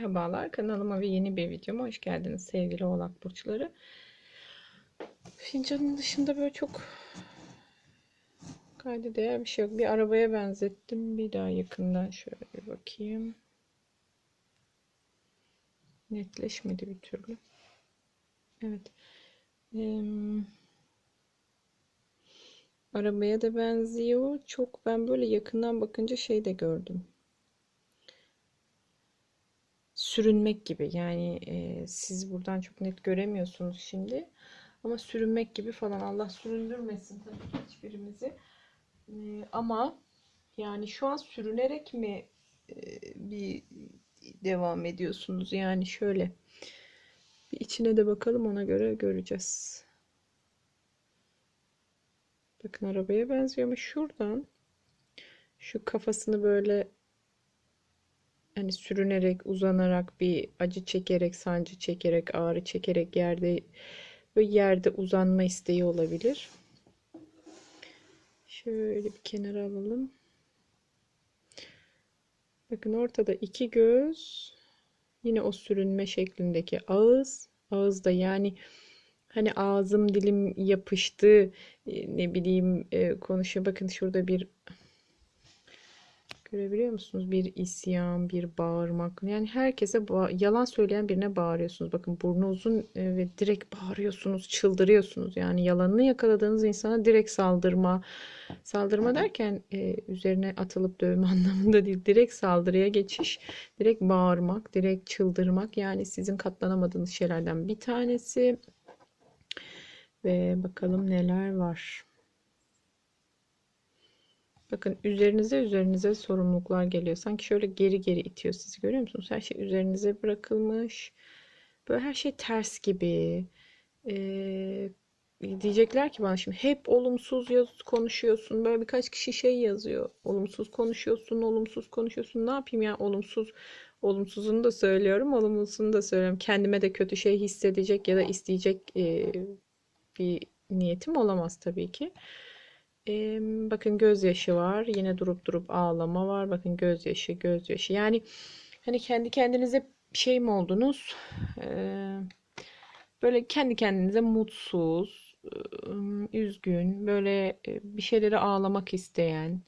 Merhabalar kanalıma ve yeni bir videoma hoş geldiniz sevgili oğlak burçları. Fincanın dışında böyle çok kayda değer bir şey yok. Bir arabaya benzettim. Bir daha yakından şöyle bir bakayım. Netleşmedi bir türlü. Evet. Ee, arabaya da benziyor. Çok ben böyle yakından bakınca şey de gördüm sürünmek gibi. Yani e, siz buradan çok net göremiyorsunuz şimdi. Ama sürünmek gibi falan. Allah süründürmesin tabii ki hiçbirimizi. E, ama yani şu an sürünerek mi e, bir devam ediyorsunuz? Yani şöyle bir içine de bakalım ona göre göreceğiz. Bakın arabaya benziyor ama şuradan şu kafasını böyle hani sürünerek, uzanarak bir acı çekerek, sancı çekerek, ağrı çekerek yerde ve yerde uzanma isteği olabilir. Şöyle bir kenara alalım. Bakın ortada iki göz. Yine o sürünme şeklindeki ağız. Ağız da yani hani ağzım dilim yapıştı ne bileyim konuşuyor. Bakın şurada bir Görebiliyor musunuz? Bir isyan, bir bağırmak. Yani herkese yalan söyleyen birine bağırıyorsunuz. Bakın burnu uzun e, ve direkt bağırıyorsunuz, çıldırıyorsunuz. Yani yalanını yakaladığınız insana direkt saldırma. Saldırma derken e, üzerine atılıp dövme anlamında değil. Direkt saldırıya geçiş, direkt bağırmak, direkt çıldırmak. Yani sizin katlanamadığınız şeylerden bir tanesi. Ve bakalım neler var. Bakın üzerinize üzerinize sorumluluklar geliyor. Sanki şöyle geri geri itiyor sizi görüyor musunuz? Her şey üzerinize bırakılmış. Böyle her şey ters gibi. Ee, diyecekler ki bana şimdi hep olumsuz yaz konuşuyorsun. Böyle birkaç kişi şey yazıyor. Olumsuz konuşuyorsun, olumsuz konuşuyorsun. Ne yapayım ya olumsuz olumsuzunu da söylüyorum, olumlusunu da söylüyorum. Kendime de kötü şey hissedecek ya da isteyecek e, bir niyetim olamaz tabii ki. Ee, bakın gözyaşı var. Yine durup durup ağlama var. Bakın gözyaşı, gözyaşı. Yani hani kendi kendinize şey mi oldunuz? Ee, böyle kendi kendinize mutsuz, üzgün, böyle bir şeyleri ağlamak isteyen,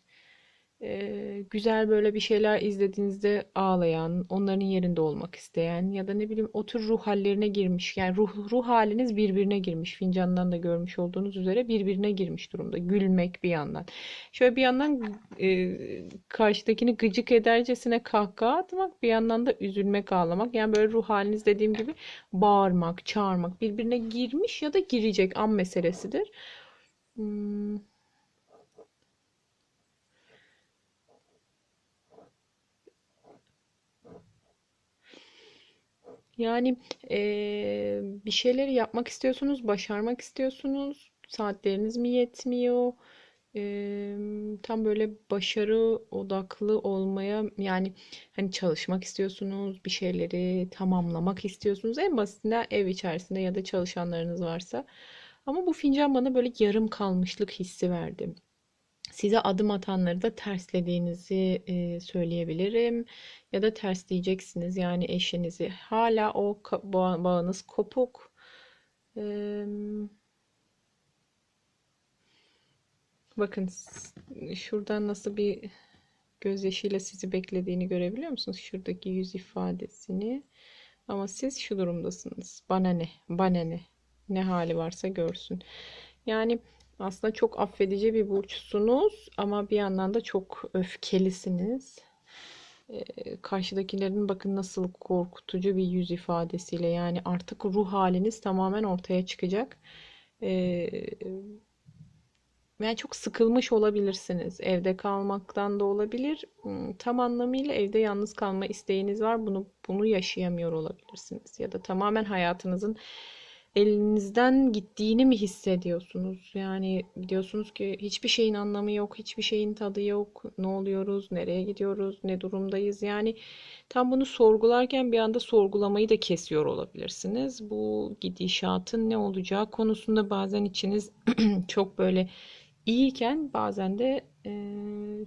e, güzel böyle bir şeyler izlediğinizde ağlayan, onların yerinde olmak isteyen ya da ne bileyim o tür ruh hallerine girmiş. Yani ruh, ruh haliniz birbirine girmiş. Fincandan da görmüş olduğunuz üzere birbirine girmiş durumda. Gülmek bir yandan. Şöyle bir yandan e, karşıdakini gıcık edercesine kahkaha atmak, bir yandan da üzülmek, ağlamak. Yani böyle ruh haliniz dediğim gibi bağırmak, çağırmak birbirine girmiş ya da girecek an meselesidir. Hmm. Yani e, bir şeyleri yapmak istiyorsunuz, başarmak istiyorsunuz. Saatleriniz mi yetmiyor? E, tam böyle başarı odaklı olmaya yani hani çalışmak istiyorsunuz, bir şeyleri tamamlamak istiyorsunuz. En basitinden ev içerisinde ya da çalışanlarınız varsa. Ama bu fincan bana böyle yarım kalmışlık hissi verdi size adım atanları da terslediğinizi e, söyleyebilirim. Ya da tersleyeceksiniz yani eşinizi. Hala o bağınız kopuk. E, bakın şuradan nasıl bir gözyaşıyla sizi beklediğini görebiliyor musunuz? Şuradaki yüz ifadesini. Ama siz şu durumdasınız. Bana ne? Bana ne? Ne hali varsa görsün. Yani aslında çok affedici bir burçsunuz ama bir yandan da çok öfkelisiniz. Ee, karşıdakilerin bakın nasıl korkutucu bir yüz ifadesiyle yani artık ruh haliniz tamamen ortaya çıkacak. Ee, yani çok sıkılmış olabilirsiniz. Evde kalmaktan da olabilir. Hmm, tam anlamıyla evde yalnız kalma isteğiniz var. Bunu bunu yaşayamıyor olabilirsiniz. Ya da tamamen hayatınızın elinizden gittiğini mi hissediyorsunuz? Yani diyorsunuz ki hiçbir şeyin anlamı yok, hiçbir şeyin tadı yok. Ne oluyoruz, nereye gidiyoruz, ne durumdayız? Yani tam bunu sorgularken bir anda sorgulamayı da kesiyor olabilirsiniz. Bu gidişatın ne olacağı konusunda bazen içiniz çok böyle iyiyken bazen de e,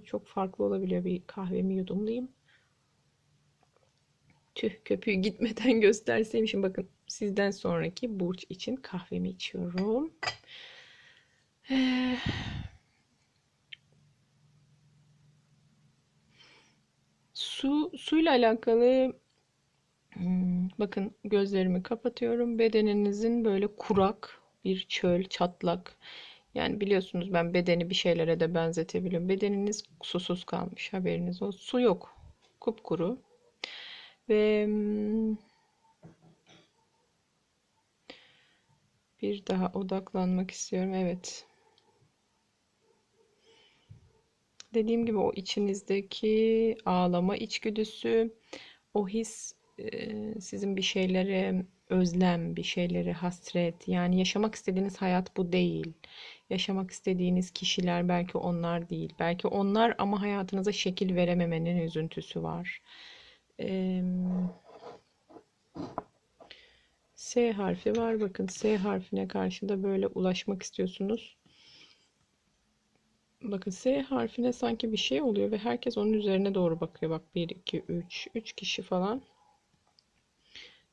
çok farklı olabiliyor. Bir kahvemi yudumlayayım. Tüh köpüğü gitmeden gösterseymişim. Bakın sizden sonraki burç için kahvemi içiyorum. Eh, Su suyla alakalı hmm, bakın gözlerimi kapatıyorum. Bedeninizin böyle kurak bir çöl, çatlak. Yani biliyorsunuz ben bedeni bir şeylere de benzetebiliyorum. Bedeniniz susuz kalmış haberiniz olsun. Su yok. Kupkuru. Ve bir daha odaklanmak istiyorum. Evet. Dediğim gibi o içinizdeki ağlama içgüdüsü, o his e, sizin bir şeylere özlem, bir şeylere hasret. Yani yaşamak istediğiniz hayat bu değil. Yaşamak istediğiniz kişiler belki onlar değil. Belki onlar ama hayatınıza şekil verememenin üzüntüsü var. Eee, S harfi var. Bakın S harfine karşı da böyle ulaşmak istiyorsunuz. Bakın S harfine sanki bir şey oluyor ve herkes onun üzerine doğru bakıyor. Bak 1, 2, 3. 3 kişi falan.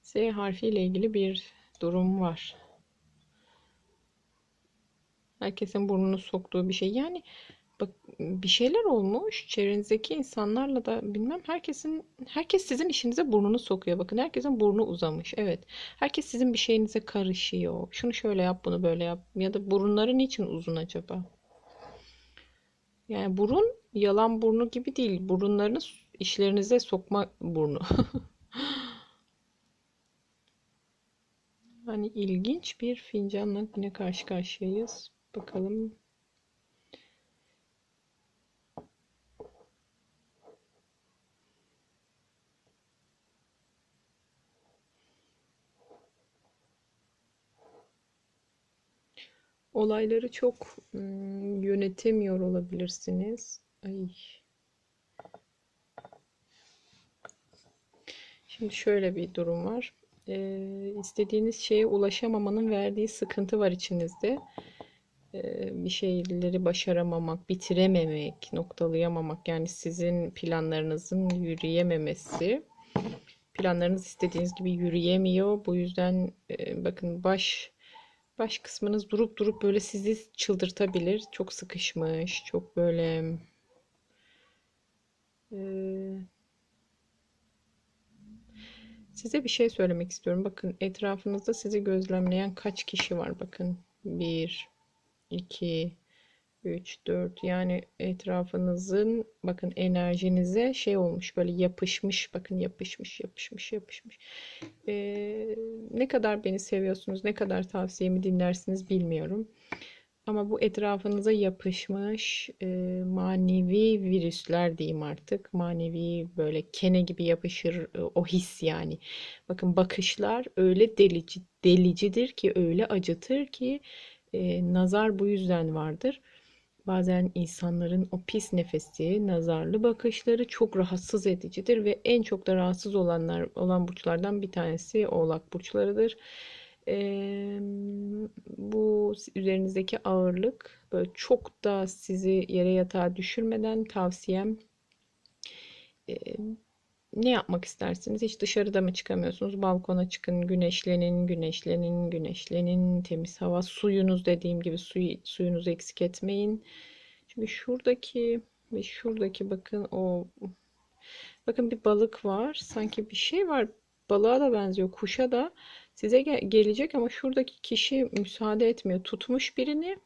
S harfiyle ilgili bir durum var. Herkesin burnunu soktuğu bir şey. Yani bak bir şeyler olmuş. Çevrenizdeki insanlarla da bilmem herkesin herkes sizin işinize burnunu sokuyor. Bakın herkesin burnu uzamış. Evet. Herkes sizin bir şeyinize karışıyor. Şunu şöyle yap, bunu böyle yap. Ya da burunları niçin uzun acaba? Yani burun yalan burnu gibi değil. Burunlarını işlerinize sokma burnu. Hani ilginç bir fincanla yine karşı karşıyayız. Bakalım. Olayları çok yönetemiyor olabilirsiniz. Ay. Şimdi şöyle bir durum var. Ee, istediğiniz şeye ulaşamamanın verdiği sıkıntı var içinizde. Ee, bir şeyleri başaramamak, bitirememek, noktalayamamak yani sizin planlarınızın yürüyememesi. Planlarınız istediğiniz gibi yürüyemiyor. Bu yüzden e, bakın baş baş kısmınız durup durup böyle sizi çıldırtabilir. Çok sıkışmış, çok böyle e, Size bir şey söylemek istiyorum. Bakın etrafınızda sizi gözlemleyen kaç kişi var? Bakın 1, 2, 3, 4 yani etrafınızın bakın enerjinize şey olmuş böyle yapışmış bakın yapışmış yapışmış yapışmış. Ee, ne kadar beni seviyorsunuz ne kadar tavsiyemi dinlersiniz bilmiyorum. Ama bu etrafınıza yapışmış e, manevi virüsler diyeyim artık. Manevi böyle kene gibi yapışır e, o his yani. Bakın bakışlar öyle delici, delicidir ki öyle acıtır ki e, nazar bu yüzden vardır. Bazen insanların o pis nefesi, nazarlı bakışları çok rahatsız edicidir ve en çok da rahatsız olanlar olan burçlardan bir tanesi Oğlak burçlarıdır. Eee, bu üzerinizdeki ağırlık böyle çok da sizi yere yatağa düşürmeden tavsiyem ne yapmak istersiniz? Hiç dışarıda mı çıkamıyorsunuz? Balkona çıkın, güneşlenin, güneşlenin, güneşlenin, temiz hava, suyunuz dediğim gibi suyu, suyunuzu eksik etmeyin. Çünkü şuradaki ve şuradaki bakın o bakın bir balık var. Sanki bir şey var. Balığa da benziyor, kuşa da. Size ge- gelecek ama şuradaki kişi müsaade etmiyor. Tutmuş birini.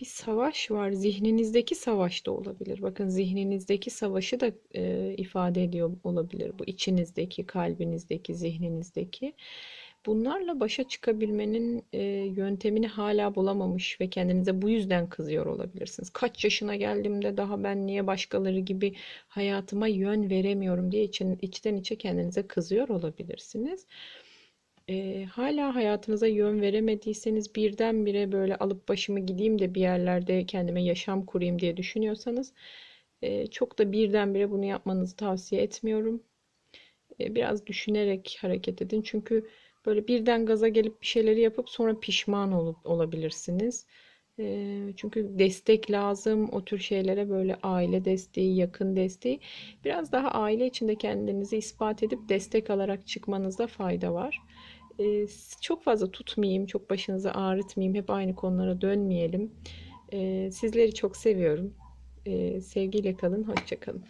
Bir savaş var. Zihninizdeki savaş da olabilir. Bakın zihninizdeki savaşı da e, ifade ediyor olabilir. Bu içinizdeki, kalbinizdeki, zihninizdeki. Bunlarla başa çıkabilmenin e, yöntemini hala bulamamış ve kendinize bu yüzden kızıyor olabilirsiniz. Kaç yaşına geldiğimde daha ben niye başkaları gibi hayatıma yön veremiyorum diye için, içten içe kendinize kızıyor olabilirsiniz. E, hala hayatınıza yön veremediyseniz birdenbire böyle alıp başımı gideyim de bir yerlerde kendime yaşam kurayım diye düşünüyorsanız e, çok da birdenbire bunu yapmanızı tavsiye etmiyorum. E, biraz düşünerek hareket edin. Çünkü Böyle birden gaza gelip bir şeyleri yapıp sonra pişman olup olabilirsiniz. Çünkü destek lazım. O tür şeylere böyle aile desteği, yakın desteği. Biraz daha aile içinde kendinizi ispat edip destek alarak çıkmanızda fayda var. Eee, çok fazla tutmayayım, çok başınızı ağrıtmayayım, hep aynı konulara dönmeyelim. Eee, sizleri çok seviyorum. Eee, sevgiyle kalın, hoşça kalın.